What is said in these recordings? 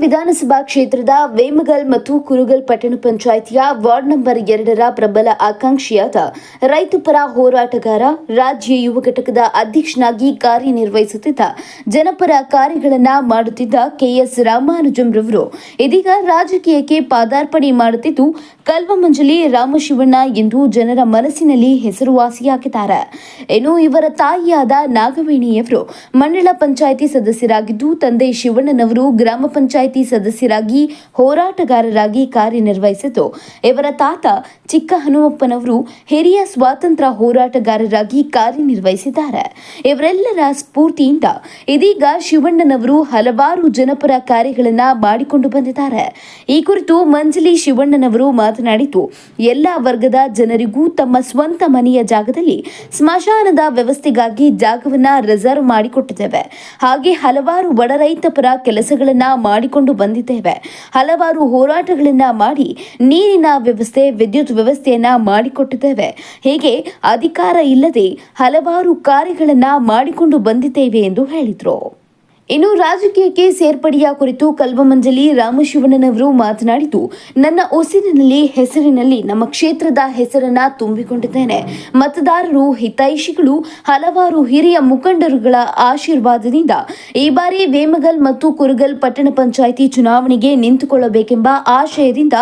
ವಿಧಾನಸಭಾ ಕ್ಷೇತ್ರದ ವೇಮಗಲ್ ಮತ್ತು ಕುರುಗಲ್ ಪಟ್ಟಣ ಪಂಚಾಯಿತಿಯ ವಾರ್ಡ್ ನಂಬರ್ ಎರಡರ ಪ್ರಬಲ ಆಕಾಂಕ್ಷಿಯಾದ ರೈತಪರ ಹೋರಾಟಗಾರ, ರಾಜ್ಯ ಯುವ ಘಟಕದ ಅಧ್ಯಕ್ಷನಾಗಿ ಕಾರ್ಯನಿರ್ವಹಿಸುತ್ತಿದ್ದ ಜನಪರ ಕಾರ್ಯಗಳನ್ನ ಮಾಡುತ್ತಿದ್ದ ಕೆಎಸ್ ರವರು ಇದೀಗ ರಾಜಕೀಯಕ್ಕೆ ಪಾದಾರ್ಪಣೆ ಮಾಡುತ್ತಿದ್ದು, ಕಲ್ವಮಂಜಲಿ ರಾಮಶಿವಣ್ಣ ಎಂದು ಜನರ ಮನಸ್ಸಿನಲ್ಲಿ ಹೆಸರುವಾಸಿಯಾಗಿದ್ದಾರೆ. ಇನ್ನು ಇವರ ತಾಯಿಯಾದ ನಾಗವೇಣಿಯವರು ಮಂಡಳ ಪಂಚಾಯಿತಿ ಸದಸ್ಯರಾಗಿದ್ದು, ತಂದೆ ಶಿವಣ್ಣನವರು ಗ್ರಾಮ ಪಂಚಾಯಿತಿ ಸದಸ್ಯರಾಗಿ ಹೋರಾಟಗಾರರಾಗಿ ಕಾರ್ಯನಿರ್ವಹಿಸಿತು. ಇವರ ತಾತ ಚಿಕ್ಕ ಹನುಮಪ್ಪನವರು ಹಿರಿಯ ಸ್ವಾತಂತ್ರ್ಯ ಹೋರಾಟಗಾರರಾಗಿ ಕಾರ್ಯನಿರ್ವಹಿಸಿದ್ದಾರೆ. ಇವರೆಲ್ಲರ ಸ್ಫೂರ್ತಿಯಿಂದ ಇದೀಗ ಶಿವಣ್ಣನವರು ಹಲವಾರು ಜನಪರ ಕಾರ್ಯಗಳನ್ನ ಮಾಡಿಕೊಂಡು ಬಂದಿದ್ದಾರೆ. ಈ ಕುರಿತು ಮಂಜಲಿ ಶಿವಣ್ಣನವರು ಮಾತನಾಡಿದ್ದು, ಎಲ್ಲ ವರ್ಗದ ಜನರಿಗೂ ತಮ್ಮ ಸ್ವಂತ ಮನೆಯ ಜಾಗದಲ್ಲಿ ಸ್ಮಶಾನದ ವ್ಯವಸ್ಥೆಗಾಗಿ ಜಾಗವನ್ನ ರಿಸರ್ವ್ ಮಾಡಿಕೊಟ್ಟಿದ್ದೇವೆ. ಹಾಗೆ ಹಲವಾರು ಬಡ ರೈತ ಪರ ಕೆಲಸಗಳನ್ನ ಮಾಡಿಕೊಂಡು ಬಂದಿದ್ದೇವೆ. ಹಲವಾರು ಹೋರಾಟಗಳನ್ನ ಮಾಡಿ ನೀರಿನ ವ್ಯವಸ್ಥೆ, ವಿದ್ಯುತ್ ವ್ಯವಸ್ಥೆಯನ್ನ ಮಾಡಿಕೊಟ್ಟಿದ್ದೇವೆ. ಹೀಗೆ ಅಧಿಕಾರ ಇಲ್ಲದೆ ಹಲವಾರು ಕಾರ್ಯಗಳನ್ನ ಮಾಡಿಕೊಂಡು ಬಂದಿದ್ದೇವೆ ಎಂದು ಹೇಳಿದರು. ಇನ್ನು ರಾಜಕೀಯಕ್ಕೆ ಸೇರ್ಪಡೆಯ ಕುರಿತು ಕಲ್ವಮಂಜಲಿ ರಾಮಶಿವಣ್ಣನವರು ಮಾತನಾಡಿದ್ದು, ನನ್ನ ಉಸಿರಿನಲ್ಲಿ ಹೆಸರಿನಲ್ಲಿ ನಮ್ಮ ಕ್ಷೇತ್ರದ ಹೆಸರನ್ನ ತುಂಬಿಕೊಂಡಿದ್ದೇನೆ. ಮತದಾರರು, ಹಿತೈಷಿಗಳು, ಹಲವಾರು ಹಿರಿಯ ಮುಖಂಡರುಗಳ ಆಶೀರ್ವಾದದಿಂದ ಈ ಬಾರಿ ವೇಮಗಲ್ ಮತ್ತು ಕುರುಗಲ್ ಪಟ್ಟಣ ಪಂಚಾಯಿತಿ ಚುನಾವಣೆಗೆ ನಿಂತುಕೊಳ್ಳಬೇಕೆಂಬ ಆಶಯದಿಂದ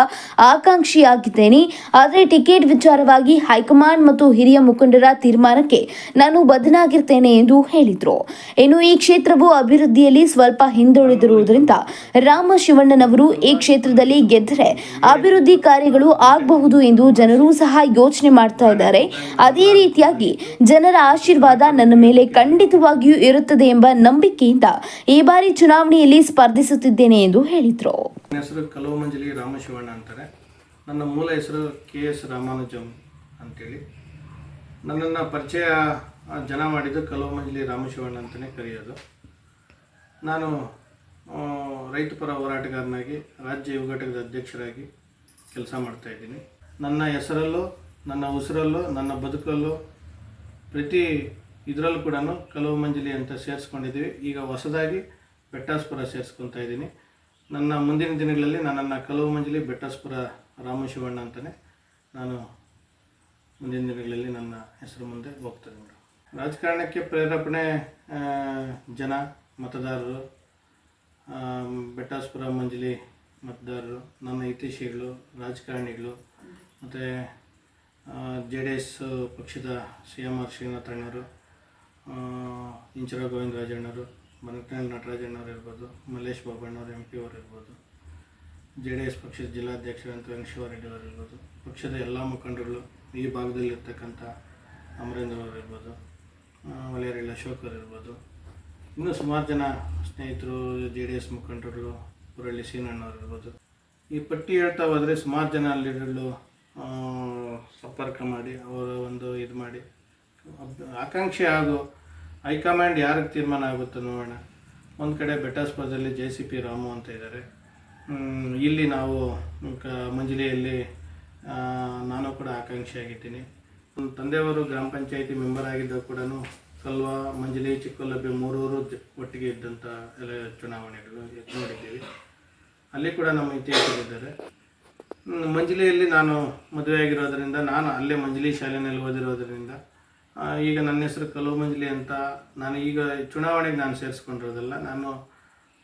ಆಕಾಂಕ್ಷಿಯಾಗಿದ್ದೇನೆ. ಆದರೆ ಟಿಕೆಟ್ ವಿಚಾರವಾಗಿ ಹೈಕಮಾಂಡ್ ಮತ್ತು ಹಿರಿಯ ಮುಖಂಡರ ತೀರ್ಮಾನಕ್ಕೆ ನಾನು ಬದನಾಗಿರ್ತೇನೆ ಎಂದು ಹೇಳಿದರು. ಇನ್ನು ಈ ಕ್ಷೇತ್ರವು ಅಭಿವೃದ್ಧಿಯಲ್ಲಿ ಸ್ವಲ್ಪ ಹಿಂದುಳಿದಿರುವುದರಿಂದ ರಾಮ ಶಿವಣ್ಣನವರು ಈ ಕ್ಷೇತ್ರದಲ್ಲಿ ಗೆದ್ದರೆ ಅಭಿವೃದ್ಧಿ ಕಾರ್ಯಗಳು ಆಗಬಹುದು ಎಂದು ಜನರು ಸಹ ಯೋಚನೆ ಮಾಡ್ತಾ ಇದ್ದಾರೆ. ಅದೇ ರೀತಿಯಾಗಿ ಜನರ ಆಶೀರ್ವಾದ ನನ್ನ ಮೇಲೆ ಖಂಡಿತವಾಗಿಯೂ ಇರುತ್ತದೆ ಎಂಬ ನಂಬಿಕೆಯಿಂದ ಈ ಬಾರಿ ಚುನಾವಣೆಯಲ್ಲಿ ಸ್ಪರ್ಧಿಸುತ್ತಿದ್ದೇನೆ ಎಂದು ಹೇಳಿದರು. ನನ್ನ ಹೆಸರು ಕಲವಮಂಜಲಿ ರಾಮಶಿವಣ್ಣ ಅಂತಾರೆ. ನನ್ನ ಮೂಲ ಹೆಸರು ಕೆ ಎಸ್ ರಾಮಾನುಜಂ ಅಂತೇಳಿ. ನನ್ನನ್ನು ಪರಿಚಯ ಜನ ಮಾಡಿದ್ದು ಕಲವಮಂಜಲಿ ರಾಮಶಿವಣ್ಣ ಅಂತಲೇ ಕರೆಯೋದು. ನಾನು ರೈತಪರ ಹೋರಾಟಗಾರನಾಗಿ, ರಾಜ್ಯ ಯುವ ಅಧ್ಯಕ್ಷರಾಗಿ ಕೆಲಸ ಮಾಡ್ತಾ ಇದ್ದೀನಿ. ನನ್ನ ಹೆಸರಲ್ಲೂ, ನನ್ನ ಉಸಿರಲ್ಲೂ, ನನ್ನ ಬದುಕಲ್ಲೂ, ಪ್ರತಿ ಇದರಲ್ಲೂ ಕೂಡ ಕಲವಮಂಜಲಿ ಅಂತ ಸೇರಿಸ್ಕೊಂಡಿದ್ದೀವಿ. ಈಗ ಹೊಸದಾಗಿ ಬೆಟ್ಟಾಸ್ಪುರ ಸೇರಿಸ್ಕೊತಾ ಇದ್ದೀನಿ. ನನ್ನ ಮುಂದಿನ ದಿನಗಳಲ್ಲಿ ನನ್ನನ್ನು ಕಲವಮಂಜಲಿ ಬೆಟ್ಟಾಸ್ಪುರ ರಾಮಶಿವಣ್ಣ ಅಂತಲೇ ನಾನು ಮುಂದಿನ ದಿನಗಳಲ್ಲಿ ನನ್ನ ಹೆಸರು ಮುಂದೆ ಹೋಗ್ತದೆ ಮೇಡಮ್ ರಾಜಕಾರಣಕ್ಕೆ ಪ್ರೇರೇಪಣೆ ಜನ ಮತದಾರರು ಬೆಟ್ಟಾಸ್ಪುರ, ಮಂಜಲಿ, ಮತದಾರರು, ನನ್ನ ಹಿತೈಷಿಗಳು, ರಾಜಕಾರಣಿಗಳು, ಮತ್ತು ಜೆ ಡಿ ಎಸ್ ಪಕ್ಷದ ಸಿ ಎಂ ಆರ್ ಶ್ರೀನಾಥ್ ಅಣ್ಣವರು ಇಂಚರ ಗೋವಿಂದ ರಾಜಣ್ಣವರು ಮನಕನಹಳ್ಳಿ ನಟರಾಜಣ್ಣವ್ರು ಇರ್ಬೋದು, ಮಲ್ಲೇಶ್ ಬಾಬಣ್ಣವ್ರು, ಎಂ ಪಿ ಅವರು ಇರ್ಬೋದು ಜೆ ಡಿ ಎಸ್ ಪಕ್ಷದ ಜಿಲ್ಲಾಧ್ಯಕ್ಷರಂತ ವೆಂಕಟೇಶ್ವರ ರೆಡ್ಡಿ ಅವರು ಇರ್ಬೋದು, ಪಕ್ಷದ ಎಲ್ಲ ಮುಖಂಡರುಗಳು ಈ ಭಾಗದಲ್ಲಿರ್ತಕ್ಕಂಥ ಅಮರೇಂದ್ರ ಅವರು ಇರ್ಬೋದು ವಲಯರಳ್ಳಿ ಅಶೋಕ್ ಅವರು ಇರ್ಬೋದು ಇನ್ನೂ ಸುಮಾರು ಜನ ಸ್ನೇಹಿತರು ಜೆ ಡಿ ಎಸ್ ಮುಖಂಡರುಗಳು, ಊರಲ್ಲಿ ಸೀನಣ್ಣವ್ರು ಇರ್ಬೋದು. ಈ ಪಟ್ಟಿ ಹೇಳ್ತಾ ಹೋದರೆ ಸುಮಾರು ಜನ ಲೀಡರ್ಗಳು ಸಂಪರ್ಕ ಮಾಡಿ, ಅವರ ಒಂದು ಇದು ಮಾಡಿ ಆಕಾಂಕ್ಷೆ ಹಾಗೂ ಹೈಕಮಾಂಡ್ ಯಾರಿಗೆ ತೀರ್ಮಾನ ಆಗುತ್ತೋ ನೋಡೋಣ. ಒಂದು ಕಡೆ ಬೆಟ್ಟಾಸ್ಪುರದಲ್ಲಿ ಜೆ ಸಿ ಪಿ ರಾಮು ಅಂತ ಇದ್ದಾರೆ ಇಲ್ಲಿ ನಾವು, ಕ, ಮಂಜಲಿಯಲ್ಲಿ ನಾನು ಕೂಡ ಆಕಾಂಕ್ಷಿಯಾಗಿದ್ದೀನಿ ನನ್ನ ತಂದೆಯವರು ಗ್ರಾಮ ಪಂಚಾಯಿತಿ ಮೆಂಬರ್ ಆಗಿದ್ದಾಗ ಕೂಡ ಕಲ್ವ ಮಂಜಲಿ ಚಿಕ್ಕಲಬ್ಬೆ ಮೂರೂರು ಒಟ್ಟಿಗೆ ಇದ್ದಂಥ ಎಲ್ಲ ಚುನಾವಣೆಗಳು ನೋಡಿದ್ದೀವಿ. ಅಲ್ಲಿ ಕೂಡ ನಮ್ಮ ಇತಿಹಾಸದಿದ್ದಾರೆ ಹ್ಮ್, ಮಂಜಲಿಯಲ್ಲಿ ನಾನು ಮದುವೆ ಆಗಿರೋದರಿಂದ ನಾನು ಅಲ್ಲೇ ಮಂಜಲಿ ಶಾಲೆಯಲ್ಲಿ ಓದಿರೋದರಿಂದ ಈಗ ನನ್ನ ಹೆಸರು ಕಲವು ಮಂಜಲಿ ಅಂತ ನಾನು ಈಗ ಚುನಾವಣೆಗೆ ನಾನು ಸೇರಿಸ್ಕೊಂಡಿರೋದಲ್ಲ ನಾನು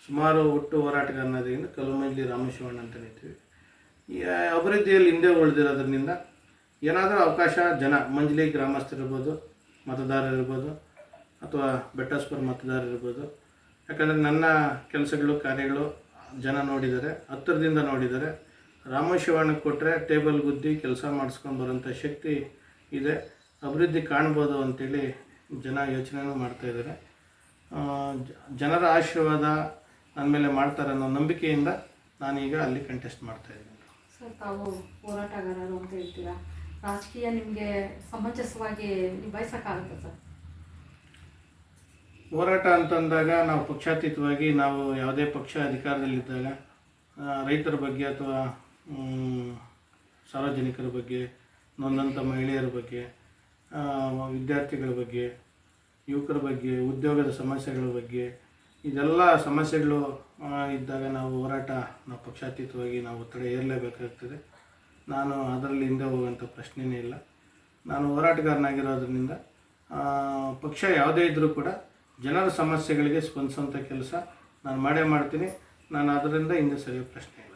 ಸುಮಾರು ಹುಟ್ಟು ಹೋರಾಟಗಾರನಾದ್ರಿಂದ ಕಲ್ಲು ಮಂಜಲಿ ರಾಮೇಶ್ವರಣ್ಣ ಅಂತ ನಿಂತೀವಿ ಈ ಅಭಿವೃದ್ಧಿಯಲ್ಲಿ ಹಿಂದೆ ಉಳಿದಿರೋದ್ರಿಂದ ಏನಾದರೂ ಅವಕಾಶ ಜನ ಮಂಜಲಿ ಗ್ರಾಮಸ್ಥರಿರ್ಬೋದು ಮತದಾರರಿರ್ಬೋದು ಅಥವಾ ಬೆಟ್ಟಸ್ಪುರ ಮತದಾರರಿರ್ಬೋದು ಯಾಕಂದರೆ ನನ್ನ ಕೆಲಸಗಳು, ಕಾರ್ಯಗಳು ಜನ ನೋಡಿದ್ದಾರೆ ಹತ್ತಿರದಿಂದ ನೋಡಿದ್ದಾರೆ ರಾಮೇಶ್ವರಣ್ಣಗೆ ಕೊಟ್ಟರೆ ಟೇಬಲ್ ಗುದ್ದಿ ಕೆಲಸ ಮಾಡಿಸ್ಕೊಂಡು ಬರೋಂಥ ಶಕ್ತಿ ಇದೆ. ಅಭಿವೃದ್ಧಿ ಕಾಣ್ಬೋದು ಅಂತೇಳಿ ಜನ ಯೋಚನೆನೂ ಮಾಡ್ತಾಯಿದ್ದಾರೆ ಜನರ ಆಶೀರ್ವಾದ ನನ್ನ ಮೇಲೆ ಮಾಡ್ತಾರೆ ಅನ್ನೋ ನಂಬಿಕೆಯಿಂದ ನಾನೀಗ ಅಲ್ಲಿ ಕಂಟೆಸ್ಟ್ ಮಾಡ್ತಾಯಿದ್ದೀನಿ ಸರ್, ತಾವು ಹೋರಾಟಗಾರರು ಅಂತ ಹೇಳ್ತೀರಾ? ರಾಜಕೀಯ ನಿಮಗೆ ಸಮಂಜಸವಾಗಿ ನಿಭಾಯಿಸೋಕ್ಕಾಗುತ್ತೆ ಸರ್? ಹೋರಾಟ ಅಂತಂದಾಗ ನಾವು ಪಕ್ಷಾತೀತವಾಗಿ ನಾವು ಯಾವುದೇ ಪಕ್ಷ ಅಧಿಕಾರದಲ್ಲಿದ್ದಾಗ ರೈತರ ಬಗ್ಗೆ ಅಥವಾ ಸಾರ್ವಜನಿಕರ ಬಗ್ಗೆ, ನೊಂದಂಥ ಮಹಿಳೆಯರ ಬಗ್ಗೆ ವಿದ್ಯಾರ್ಥಿಗಳ ಬಗ್ಗೆ, ಯುವಕರ ಬಗ್ಗೆ, ಉದ್ಯೋಗದ ಸಮಸ್ಯೆಗಳ ಬಗ್ಗೆ, ಇದೆಲ್ಲ ಸಮಸ್ಯೆಗಳು ಇದ್ದಾಗ ನಾವು ಹೋರಾಟ, ನಾವು ಪಕ್ಷಾತೀತವಾಗಿ ನಾವು ಒತ್ತಡ ಏರಲೇಬೇಕಾಗ್ತದೆ ನಾನು ಅದರಲ್ಲಿ ಹಿಂದೆ ಹೋಗುವಂಥ ಪ್ರಶ್ನೆಯೇ ಇಲ್ಲ. ನಾನು ಹೋರಾಟಗಾರನಾಗಿರೋದ್ರಿಂದ ಪಕ್ಷ ಯಾವುದೇ ಇದ್ದರೂ ಕೂಡ ಜನರ ಸಮಸ್ಯೆಗಳಿಗೆ ಸ್ಪಂದಿಸುವಂಥ ಕೆಲಸ ನಾನು ಮಾಡೇ ಮಾಡ್ತೀನಿ. ನಾನು ಅದರಿಂದ ಹಿಂದೆ ಸರಿಯೋ ಪ್ರಶ್ನೆ